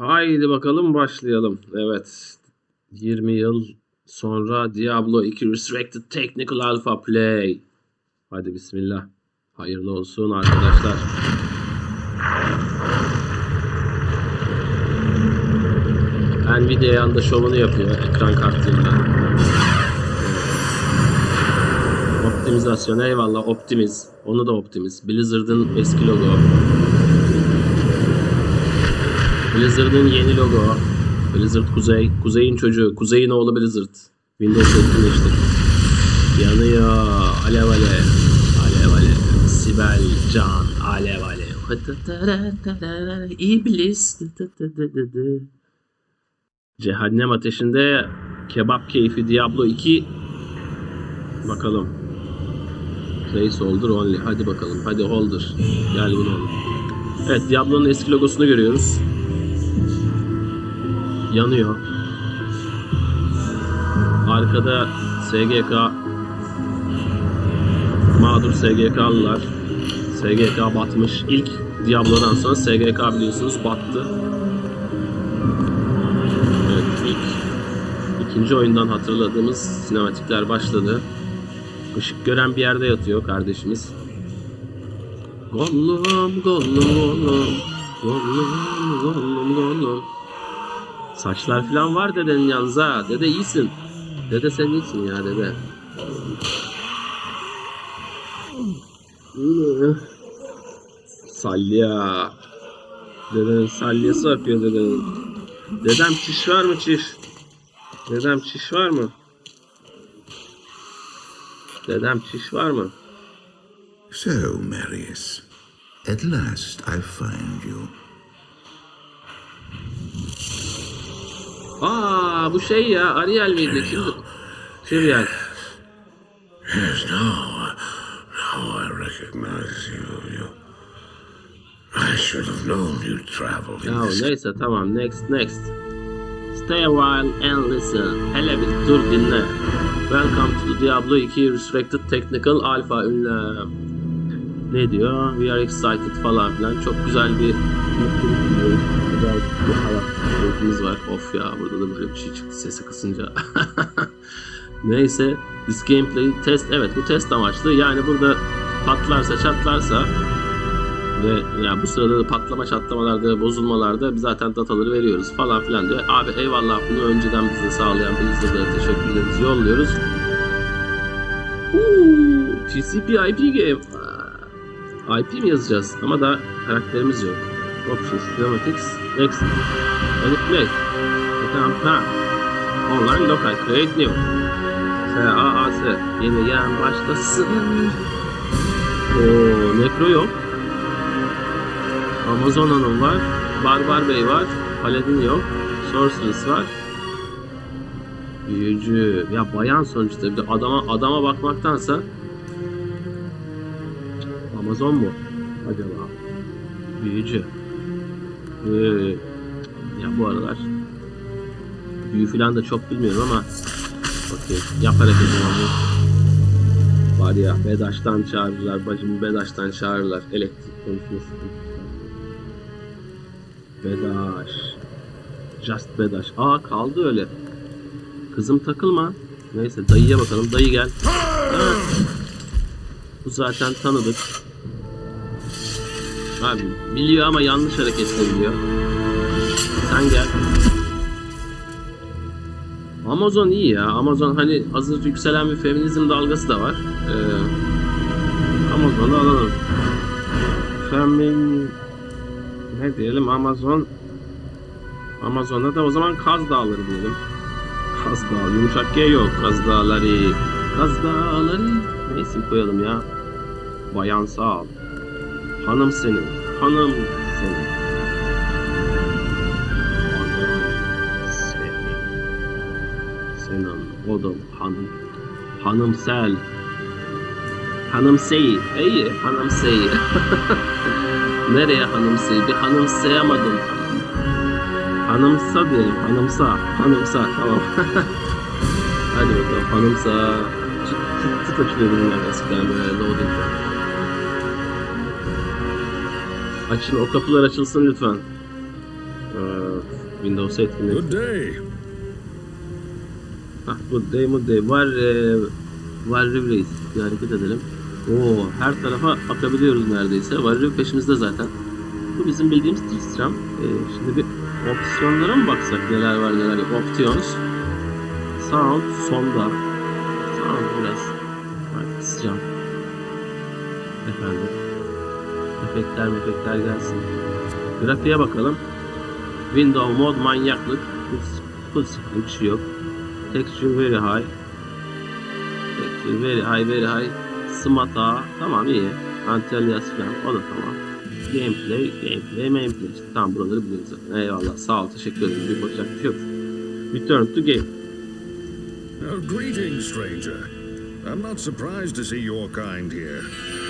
Haydi bakalım başlayalım. Evet. 20 yıl sonra Diablo 2 Resurrected Technical Alpha Play. Hadi bismillah. Hayırlı olsun arkadaşlar. Nvidia yanında şovunu yapıyor ekran kartıyla. Optimizasyon eyvallah optimiz. Onu da optimiz. Blizzard'ın eski logo. Blizzard'ın yeni logo. Blizzard Kuzey. Kuzey'in çocuğu. Kuzey'in oğlu Blizzard. Windows etkinleştir. Yanıyor. Alev alev. Alev alev. Sibel Can. Alev alev. İblis. Cehennem ateşinde kebap keyfi Diablo 2 Bakalım. Placeholder only. Hadi bakalım. Hadi holder. Gel bunu. Evet Diablo'nun eski logosunu görüyoruz. Yanıyor. Arkada SGK mağdur SGK'lılar. SGK batmış. İlk Diablo'dan sonra SGK biliyorsunuz battı. Evet ilk ikinci oyundan hatırladığımız sinematikler başladı. Işık gören bir yerde yatıyor kardeşimiz. Gollum, gollum, gollum. Gollum, gollum, gollum. Saçlar falan var dedenin yalnız ha. Dede iyisin. Dede sen iyisin ya dede. Salya. Dedenin salyası akıyor dedenin. Dedem çiş var mı çiş? Dedem çiş var mı? Dedem çiş var mı? So, Marius, at last I find you. Aa bu şey ya Ariel miydi? Kimdi? Tyriel. Yes, now, now I recognize you. you. I should have known you'd travel in Ya this. neyse tamam next next. Stay a while and listen. Hele bir dur dinle. Welcome to Diablo 2 Resurrected Technical Alpha ünlem. Ne diyor? We are excited falan filan. Çok güzel bir mutluluk diliyorum. Bir hayat keyfimiz var. Of ya burada da böyle bir şey çıktı sesi kısınca. Neyse. This gameplay test. Evet bu test amaçlı. Yani burada patlarsa çatlarsa ve ya bu sırada da patlama çatlamalarda, bozulmalarda zaten dataları veriyoruz falan filan diyor. Abi eyvallah bunu önceden bize sağlayan Blizzard'a teşekkürlerimizi yolluyoruz. Uuu, TCP IP game. IP mi yazacağız? Ama da karakterimiz yok. Options, Cinematics, Next. Edit Play. Tamam, ha. Online Local, Create New. S-A-A-S. Yeni yan başlasın. Oo, Necro yok. Amazona'nın var. Barbar Bey var. Paladin yok. Sorceress var. Büyücü. Ya bayan sonuçta. Bir de adama adama bakmaktansa Amazon mu? Acaba? Büyücü. Ee, ya bu aralar büyü falan da çok bilmiyorum ama okey. Yap hareketini abi. Var ya Bedaş'tan çağırırlar. Bacımı Bedaş'tan çağırırlar. Elektrik konusunda Bedaş. Just Bedaş. Aa kaldı öyle. Kızım takılma. Neyse dayıya bakalım. Dayı gel. Ha. Bu zaten tanıdık. Abi biliyor ama yanlış hareketle biliyor. Sen gel. Amazon iyi ya. Amazon hani hazır yükselen bir feminizm dalgası da var. Ee, Amazon'u alalım. Femin ne diyelim Amazon Amazon'da da o zaman Kaz Dağları diyelim. Kaz Dağı. Yumuşak G yok. Kaz Dağları. Kaz Dağları. Ne isim koyalım ya? Bayan sağ ol. Hanım senin. Hanım senin. Hanım senin. Senin. Odum hanım. Hanım sel. Hanım sey. İyi. Hanım sey. Nereye hanımsayı? Bir hanımsayamadım. Hanımsa diyelim. Hanımsa. Hanımsa. Tamam. Hadi bakalım. Hanımsa. Çıt çıt çıt açılıyor bunlar eskiden böyle loading. Açın o kapılar açılsın lütfen. Windows etkinliği. Good day. Hah good day good day. Var e, var Reis. Bir hareket edelim. Oo her tarafa akabiliyoruz neredeyse. Var Rev peşimizde zaten. Bu bizim bildiğimiz Tristram. E, şimdi bir opsiyonlara mı baksak neler var neler yok. Options. Sound sonda. Sound biraz. Tristram. Efendim. Efektler efektler gelsin. Grafiğe bakalım. Window mod manyaklık. Full, screen bir şey yok. Texture very high. Texture very high very high. Smata tamam iyi. Antellias falan o da tamam. Gameplay, gameplay, gameplay. Tamam buraları biliyoruz zaten. Eyvallah sağ ol teşekkür ederim. Bir bakacak bir şey yok. Return to game. Oh, greetings, stranger. I'm not surprised to see your kind here.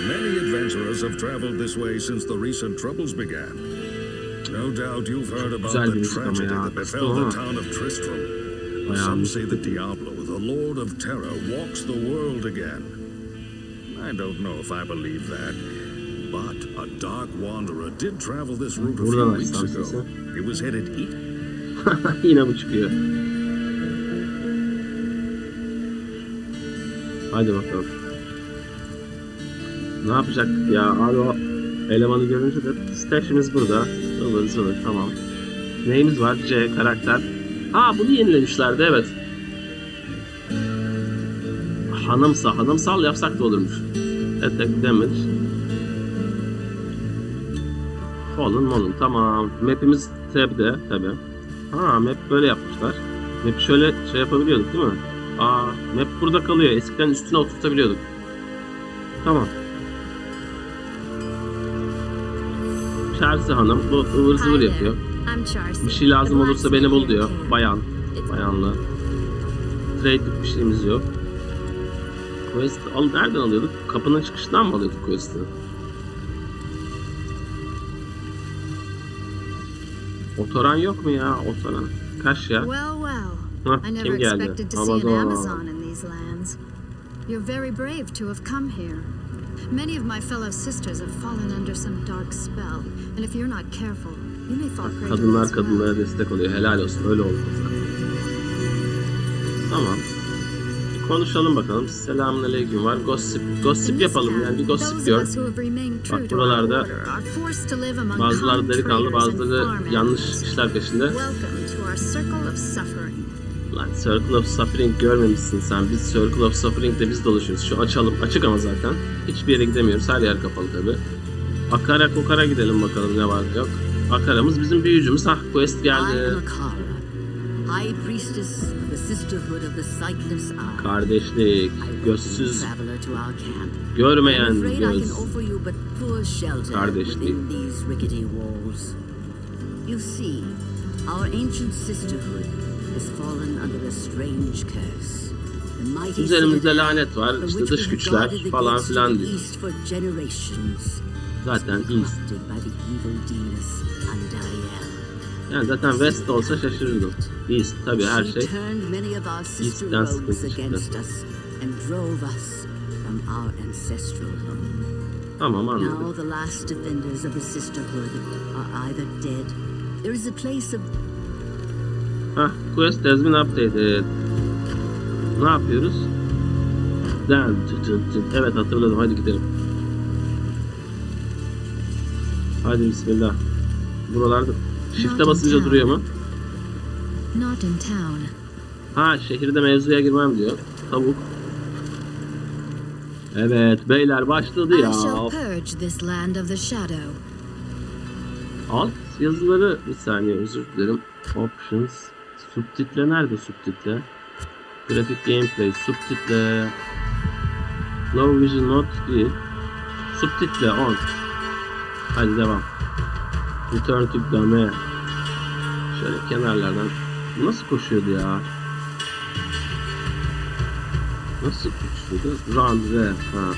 Many adventurers have traveled this way since the recent troubles began. No doubt you've heard about the tragedy that befell the town of Tristram. Some say the Diablo, the Lord of Terror, walks the world again. I don't know if I believe that, but a dark wanderer did travel this route a few weeks ago. He was headed east. Yine bu çıkıyor. Hadi bakalım. Ne yapacaktık ya? Abi o elemanı görünce de stash'imiz burada. Zılır zılır tamam. Neyimiz var? C karakter. Ha bunu yenilemişlerdi evet. Hanımsa hanımsal yapsak da olurmuş. Attack damage. Fallen Mollen tamam. Map'imiz tab'de tabi. Ha map böyle yapmışlar. Map şöyle şey yapabiliyorduk değil mi? Aa map burada kalıyor. Eskiden üstüne oturtabiliyorduk. Tamam. Chelsea Hanım bu ıvır zıvır yapıyor. Bir şey lazım olursa beni bul diyor. Bayan. Bayanla. Trade'lik bir şeyimiz yok. Quest al nereden alıyorduk? Kapının çıkışından mı alıyorduk quest'i? Otoran yok mu ya? Otoran. Kaç ya? Hah, kim geldi? Amazon. You're very brave to have come here. Many of my fellow sisters have fallen under some dark spell, and if you're not careful, you may fall prey to Kadınlar well. kadınlara destek oluyor. Helal olsun. Öyle zaten. Tamam. Konuşalım bakalım. Selamun aleyküm var. Gossip. Gossip yapalım yani. Bir gossip gör. Bak buralarda Bazıları delikanlı, bazıları yanlış işler peşinde. Welcome to our circle of suffering. Lan Circle of Suffering görmemişsin sen. Biz Circle of Suffering'de biz dolaşıyoruz. Şu açalım. Açık ama zaten. Hiçbir yere gidemiyoruz. Her yer kapalı tabi. Akara kokara gidelim bakalım ne var ne yok. Akaramız bizim büyücümüz. Hah quest geldi. Akara, High Priestess of the Sisterhood of the Sightless Eye. Kardeşlik. Gözsüz. Görmeyen göz. Kardeşlik. You see, our ancient sisterhood has fallen under a strange curse. The mighty Üzerimizde lanet var. İşte dış güçler falan filan diyor. East for generations. Zaten East. Yani zaten West olsa şaşırırdım. East tabi her şey. East'ten sıkıntı çıktı. Tamam Now anladım. the last defenders of the sisterhood are either dead. There is a place of Hah quest has been updated. Ne yapıyoruz? Den, tı tı tı. Evet hatırladım hadi gidelim. Hadi bismillah. Buralarda shift'e basınca duruyor mu? Not in town. Ha şehirde mevzuya girmem diyor. Tavuk. Evet beyler başladı ya. Alt yazıları bir saniye özür dilerim. Options. Subtitle nerede subtitle? Graphic gameplay subtitle. Low vision not değil. Subtitle on. Hadi devam. Return to game. Şöyle kenarlardan. Bu Nasıl koşuyordu ya? Nasıl koşuyordu? Run re. Ha.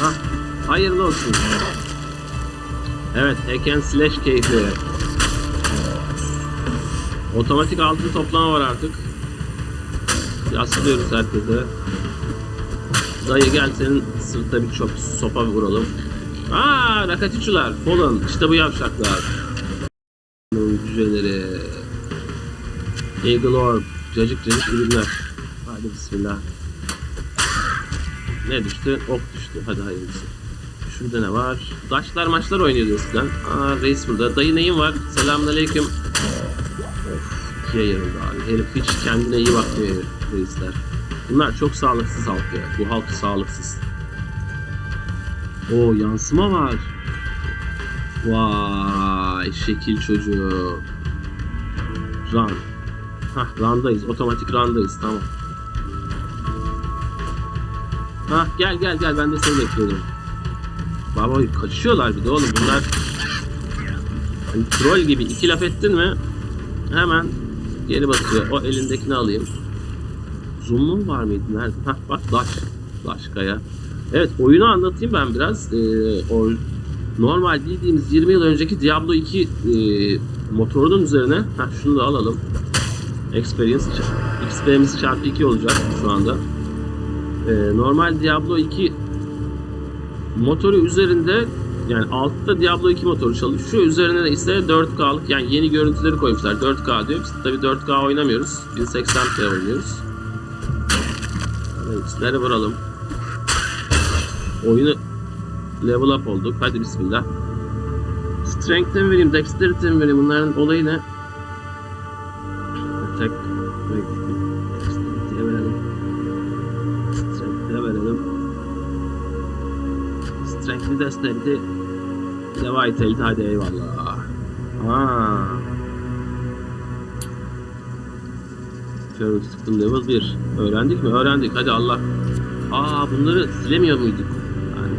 Hah, hayırlı olsun. Evet, hack and slash keyfi. Otomatik altın toplama var artık. Yaslıyoruz herkese. Dayı gel senin sırta bir çok sopa vuralım. Aa Rakatiçular. Fallen. İşte bu yavşaklar. Cüceleri. Eagle Orb. Cacık cacık ürünler. Hadi bismillah. Ne düştü? Ok düştü. Hadi hayırlısı. Şurada ne var? Daşlar maçlar oynuyordu eskiden. Aa reis burada. Dayı neyin var? Selamünaleyküm. Of ikiye yarıldı abi. Herif hiç kendine iyi bakmıyor reisler. Bunlar çok sağlıksız halk ya. Bu halk sağlıksız. O yansıma var. Vay şekil çocuğu. Run. Hah randayız. Otomatik randayız. Tamam. Hah gel gel gel ben de seni bekliyorum. Baba kaçıyorlar bir de oğlum bunlar. Hani troll gibi iki laf ettin mi hemen geri basıyor. O elindekini alayım. Zoom'un var mıydı? Nerede? Hah bak. Daş Kaya. Evet oyunu anlatayım ben biraz. Ee, o normal bildiğimiz 20 yıl önceki Diablo 2 e, motorunun üzerine heh, şunu da alalım. Experience XP'miz çarpı 2 olacak şu anda. Ee, normal Diablo 2 motoru üzerinde yani altta Diablo 2 motoru çalışıyor. Üzerine de ise 4K'lık yani yeni görüntüleri koymuşlar. 4K diyor. Biz tabii 4K oynamıyoruz. 1080p oynuyoruz. Evet, sizlere vuralım. Oyunu level up olduk. Hadi bismillah. Strength'e mi vereyim, Dexterity'e mi vereyim? Bunların olayı ne? Strength'i Dexterity. Bir de Vitality hadi eyvallah. Aa. Feral Skill level 1. Öğrendik mi? Öğrendik. Hadi Allah. Aa bunları silemiyor muyduk? Yani...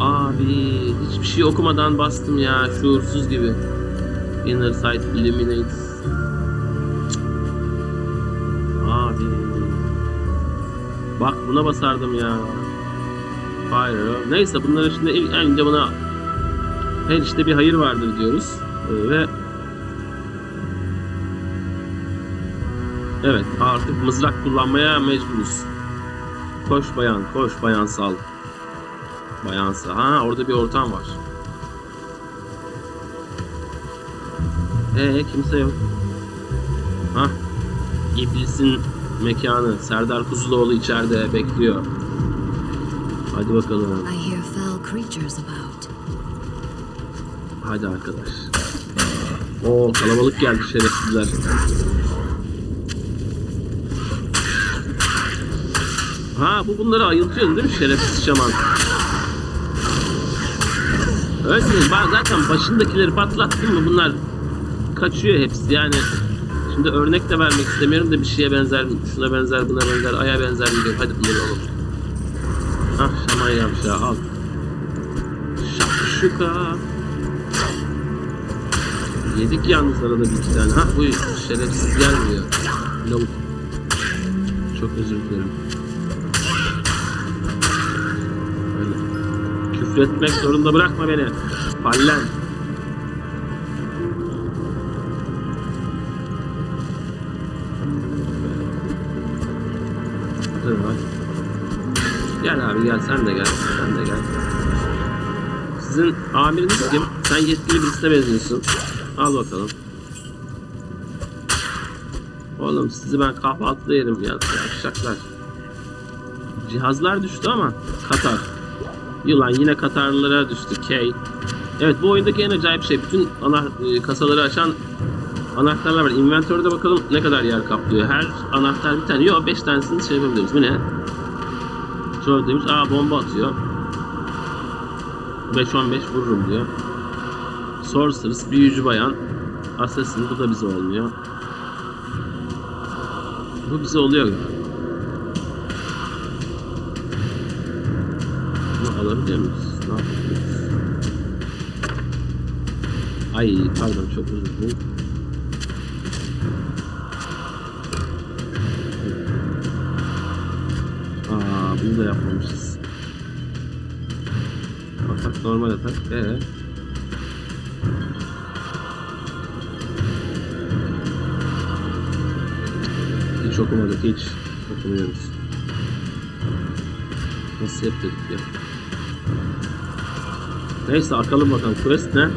Abi hiçbir şey okumadan bastım ya şuursuz gibi. Inner sight illuminates. Abi. Bak buna basardım ya. Fire. Neyse bunların şimdi ilk önce buna her işte bir hayır vardır diyoruz. Ee, ve Evet artık mızrak kullanmaya mecburuz. Koş bayan, koş bayan sal. Bayansa. Ha orada bir ortam var. Ee kimse yok. Ha İblisin mekanı. Serdar Kuzuloğlu içeride bekliyor. Hadi bakalım. I hear foul creatures about. Hadi arkadaş. Oo kalabalık geldi şerefsizler. Ha bu bunları ayıltıyor değil mi şerefsiz şaman? Değil. Ben zaten başındakileri patlattım mı bunlar kaçıyor hepsi yani. Şimdi örnek de vermek istemiyorum da bir şeye benzer, şuna benzer, buna benzer, aya benzer diyorum. Hadi bunları alalım. Şaman yavşağı al. Şakşuka. Yedik yalnız arada bir iki tane. Ha bu şerefsiz gelmiyor. Lavuk. Çok özür dilerim. Öyle. Küfretmek zorunda bırakma beni. Fallen. Gel abi gel sen de gel. Sen de gel. Sizin amiriniz kim? Sen yetkili birisine benziyorsun. Al bakalım. Oğlum sizi ben kahvaltıda yerim ya. Yavşaklar. Cihazlar düştü ama Katar. Yılan yine Katarlılara düştü. K. Evet bu oyundaki en acayip şey. Bütün ana e, kasaları açan anahtarlar var. Inventörde bakalım ne kadar yer kaplıyor. Her anahtar bir tane. Yok 5 tanesini şey yapabiliyoruz. Bu ne? Şöyle demiş. Aa bomba atıyor. 5-15 vururum diyor. Sorceress, büyücü bayan. Assassin bu da bize olmuyor. Bu bize oluyor. Bunu alabiliyor muyuz? Ne yapabiliriz? Ay pardon çok özür dilerim. Bunu da yapmamışız. Atak normal atak. Ee. Hiç okumadık hiç. Okumuyoruz. Nasıl yapıyorduk ya? Neyse akalım bakalım quest ne?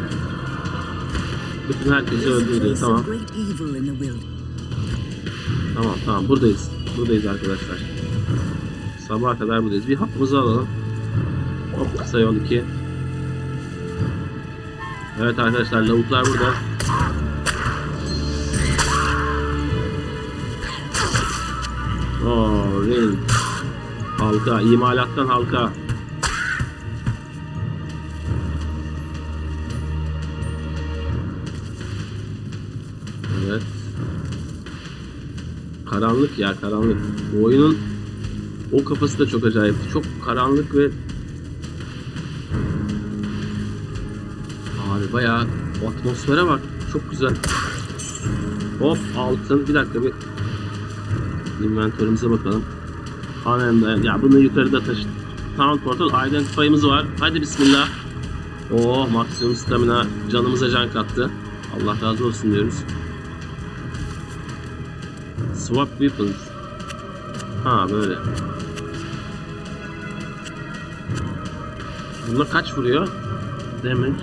Bütün herkesi öldürdü. Tamam. Tamam tamam buradayız. Buradayız arkadaşlar. Sabaha kadar buradayız. Bir hapımızı alalım. Hop kısa yol 2. Evet arkadaşlar lavuklar burada. Oo, ring. Halka, imalattan halka. Evet. Karanlık ya karanlık. Bu oyunun o kafası da çok acayip. Çok karanlık ve Abi bayağı o atmosfere bak. Çok güzel. Hop altın. Bir dakika bir inventörümüze bakalım. Anında ya bunu yukarıda taşı. Town Portal Identify'ımız var. Hadi bismillah. Oh maksimum stamina canımıza can kattı. Allah razı olsun diyoruz. Swap weapons. Ha böyle. Bunlar kaç vuruyor? Damage.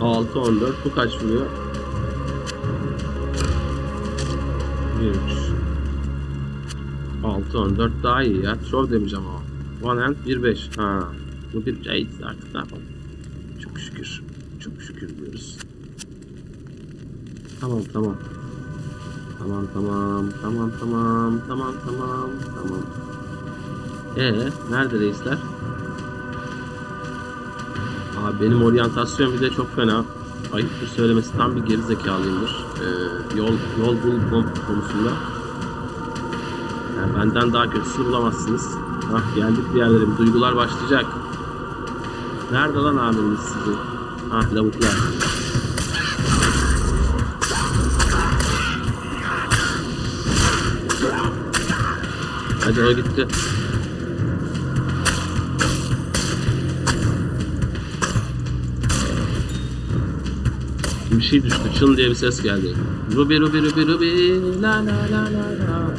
6 14 bu kaç vuruyor? 1 3 6 14 daha iyi ya. Throw damage ama. One hand 1 5. Ha. Bu bir şey artık ne yapalım. Çok şükür. Çok şükür diyoruz. Tamam tamam. Tamam tamam tamam tamam tamam tamam tamam. Ee nerede reisler? Abi benim oryantasyon bir de çok fena. Ayıptır söylemesi tam bir geri zekalıyımdır. Ee, yol yol bulma konusunda. Yani benden daha kötüsünü bulamazsınız. Ah geldik bir yerlere bir duygular başlayacak. Nerede lan abiniz sizin? Ah lavuklar. Hadi o gitti. Bir şey düştü. Çın diye bir ses geldi. Ruby Ruby Ruby Ruby la la la la la.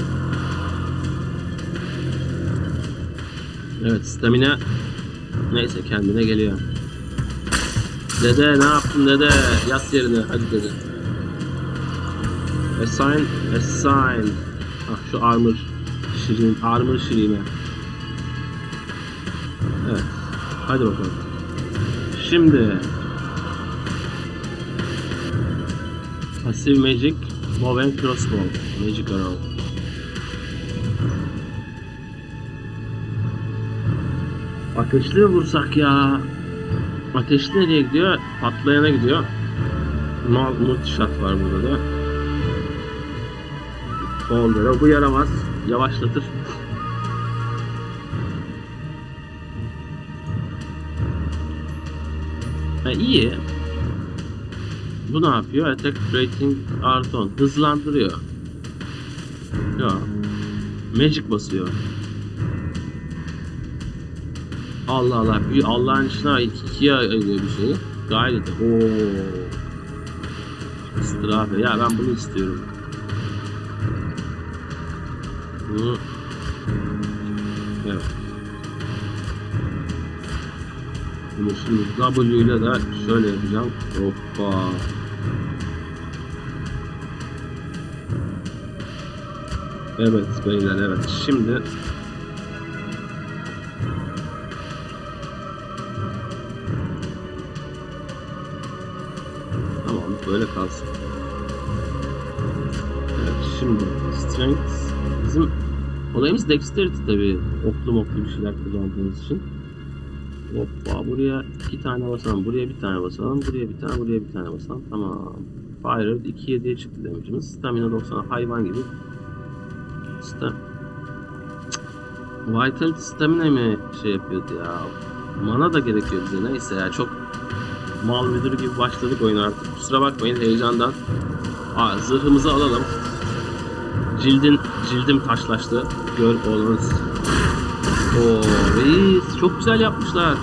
Evet stamina neyse kendine geliyor. Dede ne yaptın dede? Yat yerine hadi dede. Assign, assign. Ah şu armor şirin, armor şirine. Evet. Hadi bakalım. Şimdi Passive Magic Bow and Crossbow Magic Arrow Ateşli mi vursak ya? Ateşli nereye gidiyor? Patlayana gidiyor. Mal multishot var burada da. Boulder'a bu yaramaz. Yavaşlatır. Ha, iyi. Bu ne yapıyor? Attack rating artı 10. Hızlandırıyor. Ya. Magic basıyor. Allah Allah. Allah'ın işine iki, ikiye ayırıyor bir şeyi. Gayet. Oo. Strafe. Ya ben bunu istiyorum. Bunu Evet. Bunu şimdi W ile de şöyle yapacağım. Hoppa. Evet beyler evet. Şimdi Tamam böyle kalsın. Evet şimdi strength bizim olayımız dexterity tabi oklu moklu bir şeyler kullandığımız için. Hoppa buraya iki tane basalım, buraya bir tane basalım, buraya bir tane, buraya bir tane basalım. Tamam. Fire 2 7'ye çıktı damage'imiz. Stamina 90 hayvan gibi. Cık. Vitality stamina mi şey yapıyordu ya? Mana da gerekiyor bize neyse ya çok mal müdürü gibi başladık oyuna artık. Kusura bakmayın heyecandan. Aa, zırhımızı alalım. Cildin cildim taşlaştı. Gör oğlunuz. Oo reis çok güzel yapmışlar.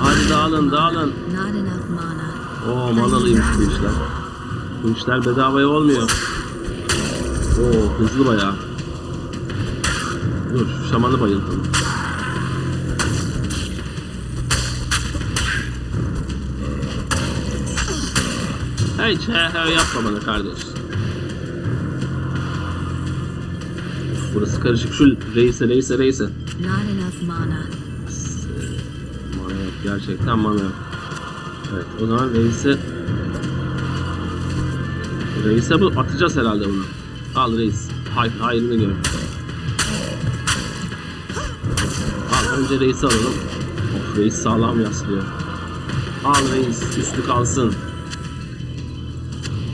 Hadi dağılın dağılın. Oo manalıymış bu işler. Bu işler bedavaya olmuyor. Oo hızlı bayağı. Dur şu şamanı bayıltalım. Hiç he he yapma bana kardeş. Burası karışık. Şu reise reise reise. Mana. Mana yok. Gerçekten mana yok. Evet o zaman reise Reise bu atacağız herhalde bunu. Al reis. Hay hayrını gör. Al önce reisi alalım. Of reis sağlam yaslıyor. Al reis üstü kalsın.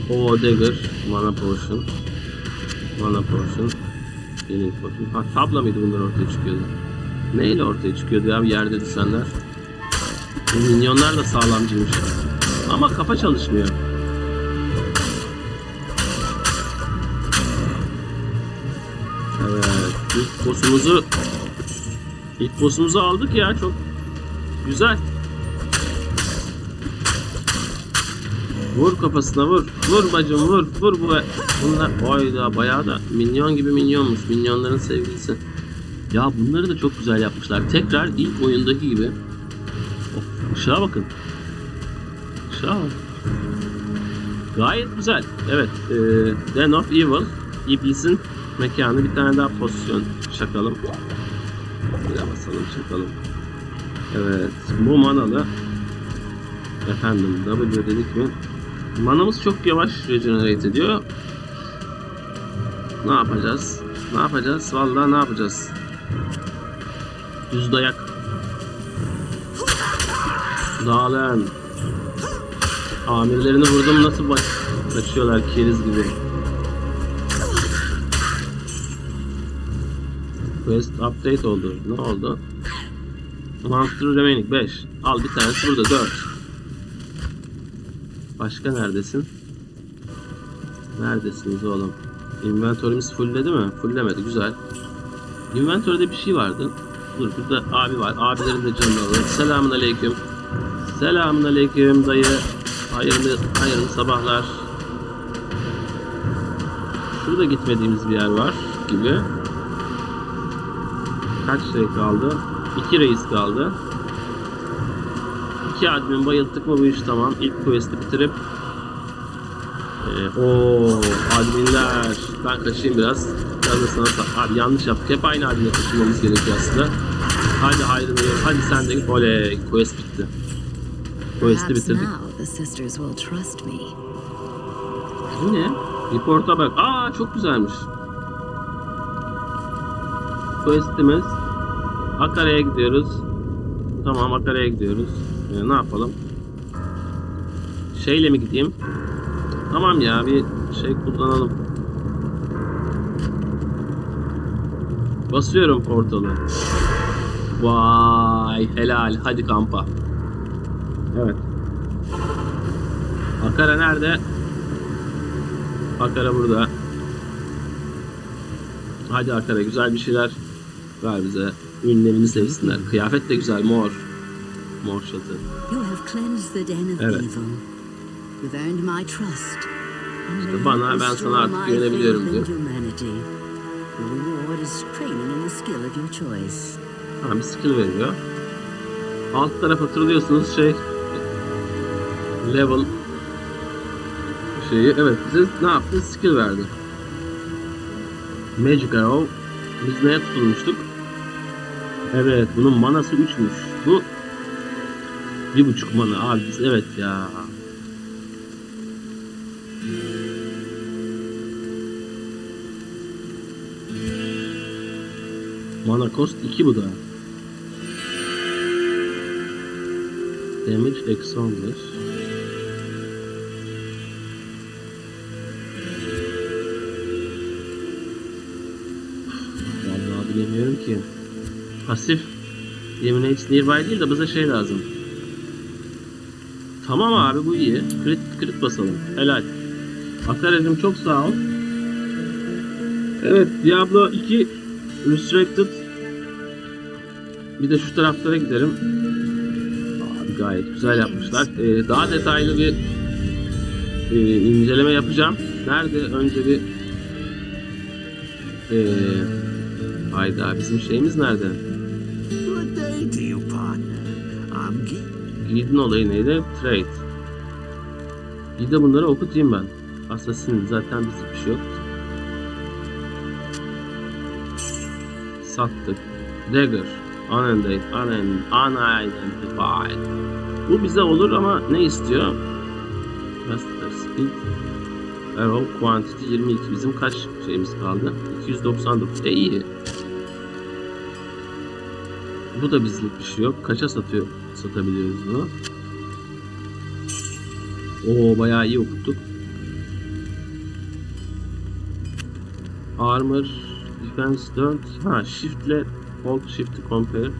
O dagger. Mana potion. Mana potion. Healing potion. Ha tabla mıydı bunlar ortaya çıkıyordu? Neyle ortaya çıkıyordu ya yerde düşenler? Minyonlar da sağlamcıymış. Ama kafa çalışmıyor. Evet. ilk boss'umuzu ilk boss'umuzu aldık ya çok güzel. Vur kafasına vur. Vur bacım vur. Vur bu. Bunlar oyda bayağı da minyon gibi minyonmuş. Minyonların sevgilisi. Ya bunları da çok güzel yapmışlar. Tekrar ilk oyundaki gibi. Of, ışığa bakın. Işığa bak. Gayet güzel. Evet. E, Den of Evil. İblisin mekanı. Bir tane daha pozisyon çakalım. Bir basalım çakalım. Evet. Bu manalı. Efendim W dedik mi? Manamız çok yavaş regenerate ediyor. Ne yapacağız? Ne yapacağız? Vallahi ne yapacağız? Düz dayak. Dağılın. Amirlerini vurdum nasıl bak kaçıyorlar keriz gibi. Quest update oldu. Ne oldu? Monster remaining 5. Al bir tanesi burada 4. Başka neredesin? Neredesiniz oğlum? Inventory'miz fullledi mi? Fulllemedi. Güzel. Inventory'de bir şey vardı. Dur burada abi var. Abilerin de canını alalım. Selamun aleyküm. Selamun aleyküm dayı. Hayırlı, hayırlı sabahlar. Şurada gitmediğimiz bir yer var gibi. Kaç şey kaldı? İki reis kaldı. İki admin bayılttık mı bu iş tamam. İlk quest'i bitirip ee, o adminler ben kaçayım biraz. Biraz da sana sa- abi yanlış yaptık. Hep aynı admine taşımamız gerekiyor aslında. Hadi hayrını gör. Hadi sen de git. Oley quest bitti. Quest'i bitirdik. Bu ne? Report'a bak. Aa çok güzelmiş. Quest'imiz Akara'ya gidiyoruz. Tamam Akara'ya gidiyoruz. Ee, ne yapalım? Şeyle mi gideyim? Tamam ya bir şey kullanalım. Basıyorum portalı. Vay helal hadi kampa. Evet. Akara nerede? Akara burada. Hadi Akara güzel bir şeyler ver bize. Ünlemini sevsinler. Kıyafet de güzel mor. Mor şatı. You have cleansed the den of Evet. evil. You've earned my trust. And İşte bana, ben sana artık güvenebiliyorum diyor. Ha, bir skill veriyor. Alt tarafa hatırlıyorsunuz şey level şeyi evet bize ne yaptı? Skill verdi. Magic Arrow biz neye tutulmuştuk? Evet bunun manası 3'müş. Bu bir buçuk mana abi evet ya. Mana cost 2 bu da. Damage eksi 15. Vallahi bilemiyorum ki. Pasif Eliminates nearby değil de bize şey lazım. Tamam abi bu iyi. Crit, crit basalım. Helal. Akaracım çok sağ ol. Evet Diablo 2 Restricted bir de şu taraflara giderim. Abi gayet güzel yapmışlar. Ee, daha detaylı bir e, inceleme yapacağım. Nerede? Önce bir e, Hayda bizim şeyimiz nerede? Giydin olayı neydi? Trade. Bir de bunları okutayım ben. Assassin zaten bizde bir şey yok. Sattık. Dagger. Unidentified. Un unidentified. Bu bize olur ama ne istiyor? Master Speed. Arrow Quantity 22. Bizim kaç şeyimiz kaldı? 299. E iyi. Bu da bizlik bir şey yok. Kaça satıyor? Satabiliyoruz bunu. Oo bayağı iyi okuttuk. Armor, Defense 4. Ha Shift'le Hold Shift'i compare.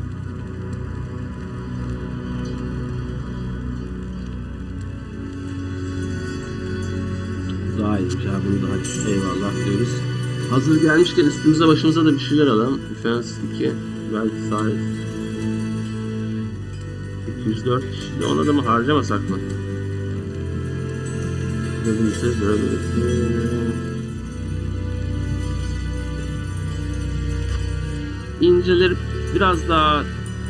Daha iyiymiş abi bunu da hadi eyvallah diyoruz. Hazır gelmişken üstümüze başımıza da bir şeyler alalım. Defense 2, Wealth Size. 204. Şimdi ona da mı harcamasak mı? Bölümse İnceleri biraz daha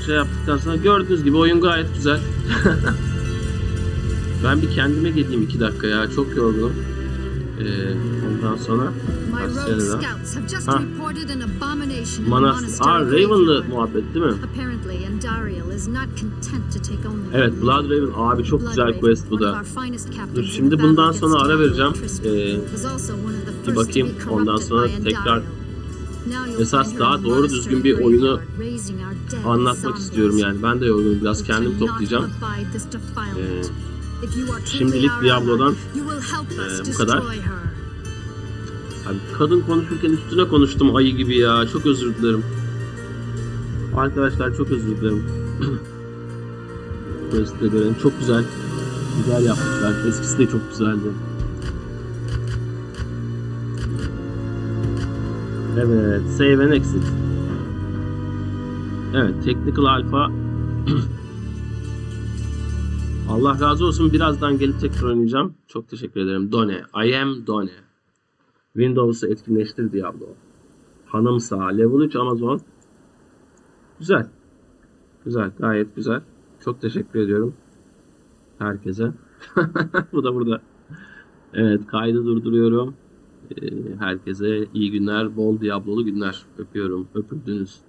şey yaptıktan sonra gördüğünüz gibi oyun gayet güzel. ben bir kendime geleyim iki dakika ya çok yorgunum. Ee, ondan sonra Asya'da. Ha. Reported an abomination Aa Raven'lı muhabbet değil mi? Evet Blood. Raven abi çok güzel quest bu da. Dur şimdi bundan sonra ara vereceğim. Ee, bir bakayım, ondan sonra tekrar esas daha doğru düzgün bir oyunu anlatmak istiyorum yani. Ben de yorgunum biraz kendim toplayacağım. Ee, şimdilik Diablo'dan, ee, bu kadar. Abi kadın konuşurken üstüne konuştum ayı gibi ya. Çok özür dilerim. Arkadaşlar çok özür dilerim. Quest'e göre çok güzel. Güzel yapmışlar. Eskisi de çok güzeldi. Evet, save and exit. Evet, Technical Alpha. Allah razı olsun. Birazdan gelip tekrar oynayacağım. Çok teşekkür ederim. Done. I am Done. Windows'u etkinleştir Diablo. Hanım sağ. Level 3 Amazon. Güzel. Güzel. Gayet güzel. Çok teşekkür ediyorum. Herkese. Bu da burada. Evet. Kaydı durduruyorum. Ee, Herkese iyi günler. Bol Diablolu günler. Öpüyorum. Öpüldünüz.